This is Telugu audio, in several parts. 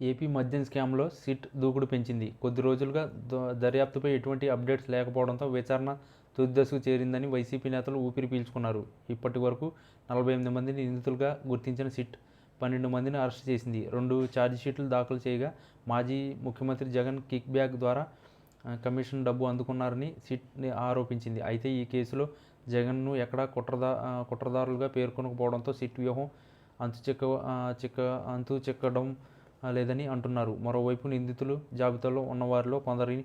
ఏపీ మద్యం స్కామ్లో సిట్ దూకుడు పెంచింది. కొద్ది రోజులుగా దర్యాప్తుపై ఎటువంటి అప్డేట్స్ లేకపోవడంతో విచారణ తుదిదశకు చేరిందని వైసీపీ నేతలు ఊపిరి పీల్చుకున్నారు. ఇప్పటి వరకు నలభై ఎనిమిది మందిని నిందితులుగా గుర్తించిన సిట్ పన్నెండు మందిని అరెస్ట్ చేసింది. రెండు ఛార్జిషీట్లు దాఖలు చేయగా మాజీ ముఖ్యమంత్రి జగన్ కిక్ బ్యాక్ ద్వారా కమిషన్ డబ్బు అందుకున్నారని సిట్ని ఆరోపించింది. అయితే ఈ కేసులో జగన్ను ఎక్కడా కుట్రదా కుట్రదారులుగా పేర్కొనకపోవడంతో సిట్ వ్యూహం అంతు చిక్క చిక్క అంతు చిక్కడం లేదని అంటున్నారు. మరోవైపు నిందితులు జాబితాలో ఉన్నవారిలో కొందరిని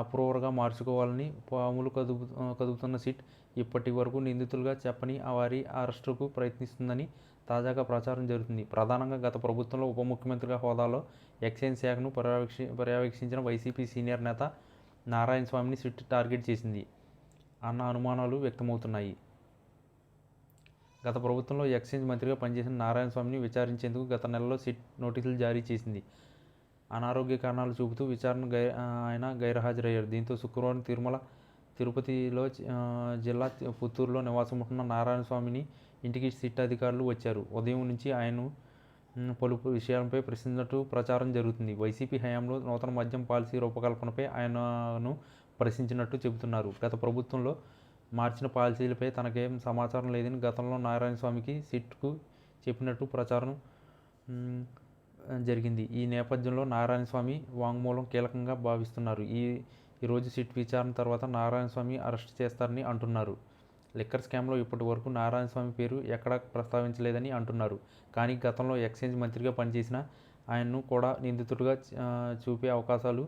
అప్రూవర్గా మార్చుకోవాలని పాములు కదుపు కదుపుతున్న సిట్ ఇప్పటి వరకు నిందితులుగా చెప్పని ఆ వారి అరెస్టుకు ప్రయత్నిస్తుందని తాజాగా ప్రచారం జరుగుతుంది. ప్రధానంగా గత ప్రభుత్వంలో ఉప ముఖ్యమంత్రిగా హోదాలో ఎక్సైజ్ శాఖను పర్యవేక్షి పర్యవేక్షించిన వైసీపీ సీనియర్ నేత నారాయణ స్వామిని సిట్ టార్గెట్ చేసింది అన్న అనుమానాలు వ్యక్తమవుతున్నాయి. గత ప్రభుత్వంలో ఎక్స్చేంజ్ మంత్రిగా పనిచేసిన నారాయణ స్వామిని విచారించేందుకు గత నెలలో సిట్ నోటీసులు జారీ చేసింది. అనారోగ్య కారణాలు చూపుతూ విచారణ గై ఆయన గైర్హాజరయ్యారు. దీంతో శుక్రవారం తిరుమల తిరుపతిలో జిల్లా పుత్తూరులో నివాసం ఉంటున్న నారాయణ స్వామిని ఇంటికి సిట్ అధికారులు వచ్చారు. ఉదయం నుంచి ఆయన పలు విషయాలపై ప్రశ్నించినట్టు ప్రచారం జరుగుతుంది. వైసీపీ హయాంలో నూతన మద్యం పాలసీ రూపకల్పనపై ఆయనను ప్రశ్నించినట్టు చెబుతున్నారు. గత ప్రభుత్వంలో మార్చిన పాలసీలపై తనకేం సమాచారం లేదని గతంలో నారాయణ స్వామికి సిట్కు చెప్పినట్టు ప్రచారం జరిగింది. ఈ నేపథ్యంలో నారాయణ స్వామి వాంగ్మూలం కీలకంగా భావిస్తున్నారు. ఈ ఈరోజు సిట్ విచారణ తర్వాత నారాయణ స్వామి అరెస్ట్ చేస్తారని అంటున్నారు. లిక్కర్ స్కామ్లో ఇప్పటి వరకు నారాయణ స్వామి పేరు ఎక్కడా ప్రస్తావించలేదని అంటున్నారు. కానీ గతంలో ఎక్స్చేంజ్ మంత్రిగా పనిచేసిన ఆయన్ను కూడా నిందితుడిగా చూపే అవకాశాలు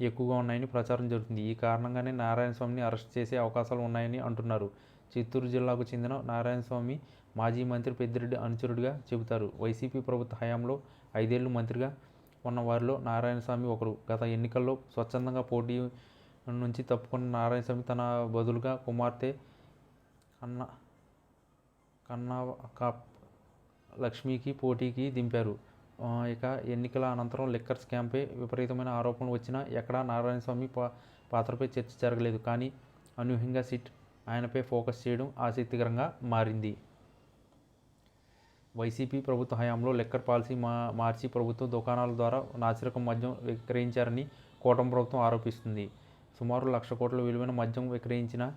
ఎక్కువగా ఉన్నాయని ప్రచారం జరుగుతుంది. ఈ కారణంగానే నారాయణ స్వామిని అరెస్ట్ చేసే అవకాశాలు ఉన్నాయని అంటున్నారు. చిత్తూరు జిల్లాకు చెందిన నారాయణ స్వామి మాజీ మంత్రి పెద్దిరెడ్డి అనుచరుడిగా చెబుతారు. వైసీపీ ప్రభుత్వ హయాంలో ఐదేళ్ళు మంత్రిగా ఉన్న వారిలో నారాయణ స్వామి ఒకరు. గత ఎన్నికల్లో స్వచ్ఛందంగా పోటీ నుంచి తప్పుకున్న నారాయణ స్వామి తన బదులుగా కుమార్తె అన్న కన్నా కాప్ లక్ష్మికి పోటీకి దింపారు. ఇక ఎన్నికల అనంతరం లిక్కర్ స్కామ్పై విపరీతమైన ఆరోపణలు వచ్చినా ఎక్కడా నారాయణ స్వామి పా పాత్రపై చర్చ జరగలేదు. కానీ అనూహ్యంగా సిట్ ఆయనపై ఫోకస్ చేయడం ఆసక్తికరంగా మారింది. వైసీపీ ప్రభుత్వ హయాంలో లిక్కర్ పాలసీ మా మార్చి ప్రభుత్వ దుకాణాల ద్వారా నాసిరకం మద్యం విక్రయించారని కూటమి ప్రభుత్వం ఆరోపిస్తుంది. సుమారు లక్ష కోట్ల విలువైన మద్యం విక్రయించిన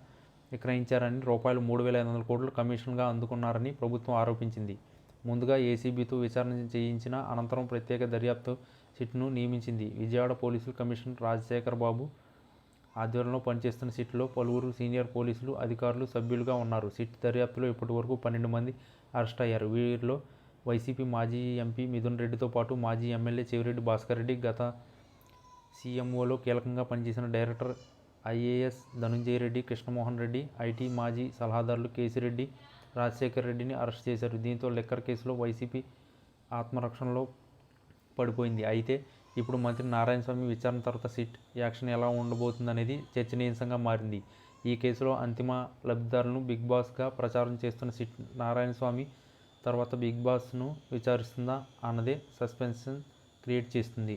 విక్రయించారని రూపాయలు మూడు వేల ఐదు వందల కోట్లు కమిషన్గా అందుకున్నారని ప్రభుత్వం ఆరోపించింది. ముందుగా ఏసీబీతో విచారణ చేయించిన అనంతరం ప్రత్యేక దర్యాప్తు సిట్ను నియమించింది. విజయవాడ పోలీసులు కమిషనర్ రాజశేఖర్ బాబు ఆధ్వర్యంలో పనిచేస్తున్న సిట్లో పలువురు సీనియర్ పోలీసులు అధికారులు సభ్యులుగా ఉన్నారు. సిట్ దర్యాప్తులో ఇప్పటివరకు పన్నెండు మంది అరెస్ట్ అయ్యారు. వీరిలో వైసీపీ మాజీ ఎంపీ మిథున్ రెడ్డితో పాటు మాజీ ఎమ్మెల్యే చెవిరెడ్డి భాస్కర్ రెడ్డి గత సీఎంఓలో కీలకంగా పనిచేసిన director IAS Dhanunjaya Reddy Krishnamohan Reddy IT మాజీ సలహాదారులు కేసిరెడ్డి రాజశేఖర్ రెడ్డిని అరెస్ట్ చేశారు. దీంతో లిక్కర్ కేసులో వైసీపీ ఆత్మరక్షణలో పడిపోయింది. అయితే ఇప్పుడు మంత్రి నారాయణ స్వామి విచారణ తర్వాత సిట్ యాక్షన్ ఎలా ఉండబోతుందనేది చర్చనీయాంశంగా మారింది. ఈ కేసులో అంతిమ లబ్ధిదారులను బిగ్ బాస్గా ప్రచారం చేస్తున్న సిట్ నారాయణ స్వామి తర్వాత బిగ్ బాస్ను విచారిస్తుందా అన్నదే సస్పెన్షన్ క్రియేట్ చేస్తుంది.